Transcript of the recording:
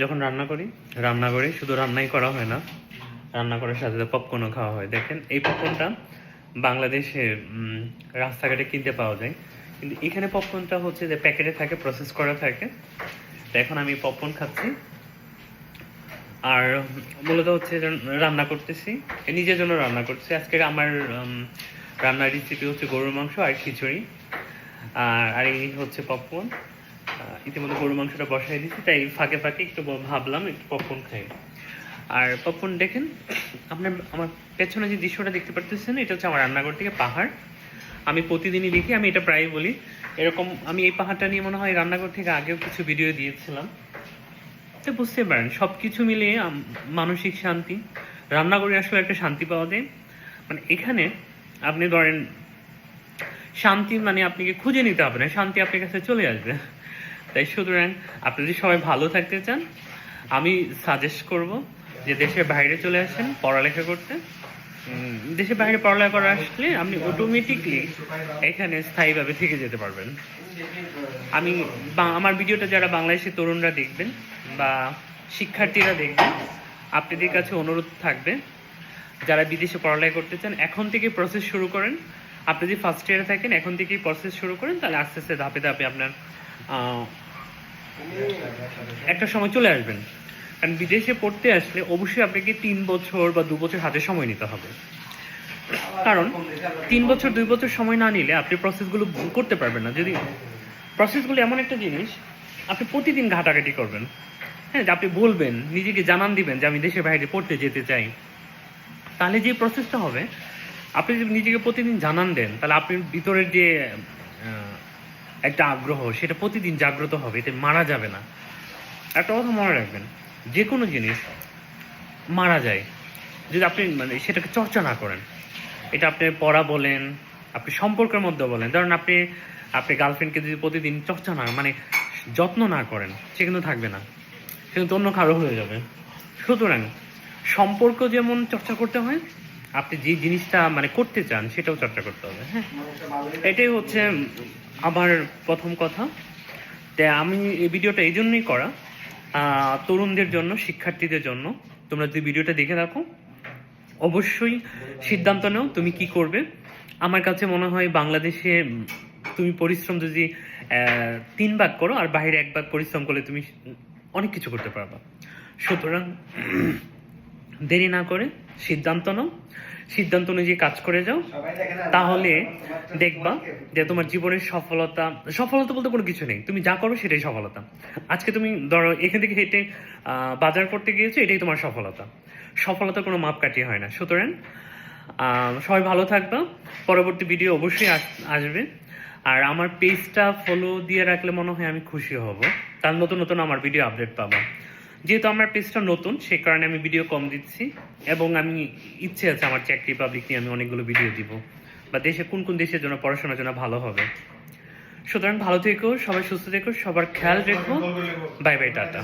যখন রান্না করি রান্না করি, শুধু রান্নাই করা হয় না, রান্না করার সাথে পপকর্নও খাওয়া হয়। দেখেন, এই পপকর্নটা বাংলাদেশে রাস্তাঘাটে কিনতে পাওয়া যায়। কিন্তু এখানে পপকর্নটা হচ্ছে যে প্যাকেটে থাকে প্রসেস করা থাকে। এখন আমি পপকর্ন খাচ্ছি। আর মূলত হচ্ছে রান্না করতেছি, নিজের জন্য রান্না করছি আজকে আমার রান্নার রেসিপি হচ্ছে গরুর মাংস আর খিচুড়ি। আর আর এই হচ্ছে পপকর্ন ইতিমধ্যে গরু মাংসটা বসাই দিচ্ছি তাই ফাঁকে ফাঁকে একটু ভাবলাম একটু পপকর্ন খাই। আর পপকর্ন দেখেন, আপনার আমার পেছনে যে দৃশ্যটা দেখতে পারতেছেন, এটা হচ্ছে আমার রান্নাঘর থেকে পাহাড়। আমি প্রতিদিনই দেখি, আমি এটা প্রায়ই বলি। এরকম আমি এই পাহাড়টা নিয়ে মনে হয় রান্নাঘর থেকে আগেও কিছু ভিডিও দিয়েছিলাম। তো বুঝতে পারেন সব কিছু আম- মানসিক শান্তি। রান্নাঘরে আসলে একটা শান্তি পাওয়া যায়। মানে এখানে আপনি ধরেন শান্তি মানে আপনাকে খুঁজে নিতে হবে না, শান্তি আপনার কাছে চলে আসবে। তাই সুতরাং আপনি যদি সবাই ভালো থাকতে চান, আমি সাজেস্ট করব যে দেশের বাইরে চলে আসেন পড়ালেখা করতে। দেশের বাইরে পড়ালেখা করে আসলে আপনি অটোমেটিকলি এখানে স্থায়ীভাবে থেকে যেতে পারবেন। আমি আমার ভিডিওটা যারা বাংলাদেশের তরুণরা দেখবেন বা শিক্ষার্থীরা দেখবেন, আপনাদের কাছে অনুরোধ থাকবে, যারা বিদেশে পড়ালেখা করতে চান, এখন থেকে প্রসেস শুরু করেন। আপনি যদি ফার্স্ট ইয়ারে থাকেন, এখন থেকেই প্রসেস শুরু করেন, তাহলে আস্তে আস্তে ধাপে ধাপে আপনার একটা সময় চলে আসবেন। কারণ বিদেশে পড়তে আসলে অবশ্যই আপনাকে তিন বছর বা দু বছর হাতে সময় নিতে হবে। কারণ তিন বছর, দুই বছর সময় না নিলে আপনি প্রসেসগুলো করতে পারবেন না। যদি প্রসেসগুলো এমন একটা জিনিস, আপনি প্রতিদিন ঘাটাঘাটি করবেন। হ্যাঁ যে আপনি বলবেন, নিজেকে জানান দিবেন যে আমি দেশের বাইরে পড়তে যেতে চাই। তাহলে যে প্রসেসটা হবে আপনি যদি নিজেকে প্রতিদিন জানান দেন, তাহলে আপনি ভিতরের যে একটা আগ্রহ, সেটা প্রতিদিন জাগ্রত হবে, এতে মারা যাবে না। একটা কথা মনে রাখবেন যে কোনো জিনিস মারা যায়। যদি আপনি মানে সেটাকে চর্চা না করেন, এটা আপনি পড়া বলেন, আপনি সম্পর্কের মধ্যে বলেন, ধরেন আপনি আপনি গার্লফ্রেন্ডকে যদি প্রতিদিন চর্চা না মানে যত্ন না করেন, সে কিন্তু থাকবে না। সে কিন্তু অন্য কারও হয়ে যাবে। সুতরাং, সম্পর্ক যেমন চর্চা করতে হয় আপনি যে জিনিসটা মানে করতে চান, সেটাও চর্চা করতে হবে। হ্যাঁ এটাই হচ্ছে আমার প্রথম কথা। তাই আমি এই ভিডিওটা এই জন্যই করা তরুণদের জন্য, শিক্ষার্থীদের জন্য। তোমরা যদি ভিডিওটা দেখে রাখো অবশ্যই সিদ্ধান্ত নাও তুমি কি করবে। আমার কাছে মনে হয় বাংলাদেশে তুমি পরিশ্রম যদি তিন ভাগ করো, আর বাইরে এক ভাগ পরিশ্রম করলে তুমি অনেক কিছু করতে পারবা। সুতরাং দেরি না করে সিদ্ধান্ত নাও। সিদ্ধান্ত অনুযায়ী কাজ করে যাও। তাহলে দেখবা যে তোমার জীবনের সফলতা সফলতা বলতে কোনো কিছু নেই। তুমি যা করো সেটাই সফলতা। আজকে তুমি ধরো এখান থেকে হেঁটে বাজার করতে গিয়েছো এটাই তোমার সফলতা। সফলতা কোনো মাপকাঠি হয় না। সুতরাং আহ, সবাই ভালো থাকবা। পরবর্তী ভিডিও অবশ্যই আসবে। আর আমার পেজটা ফলো দিয়ে রাখলে মনে হয় আমি খুশি হব। তার নতুন নতুন আমার ভিডিও আপডেট পাবো। যেহেতু আমার পেজটা নতুন, সেই কারণে আমি ভিডিও কম দিচ্ছি এবং আমি ইচ্ছে আছে আমার চাকরি পাবলিক নিয়ে আমি অনেকগুলো ভিডিও দিব। বা দেশে কোন কোন দেশের জন্য পড়াশোনার জন্য ভালো হবে। সুতরাং ভালো থেকো, সবাই সুস্থ থেকো, সবার খেয়াল রেখো। Bye bye tata.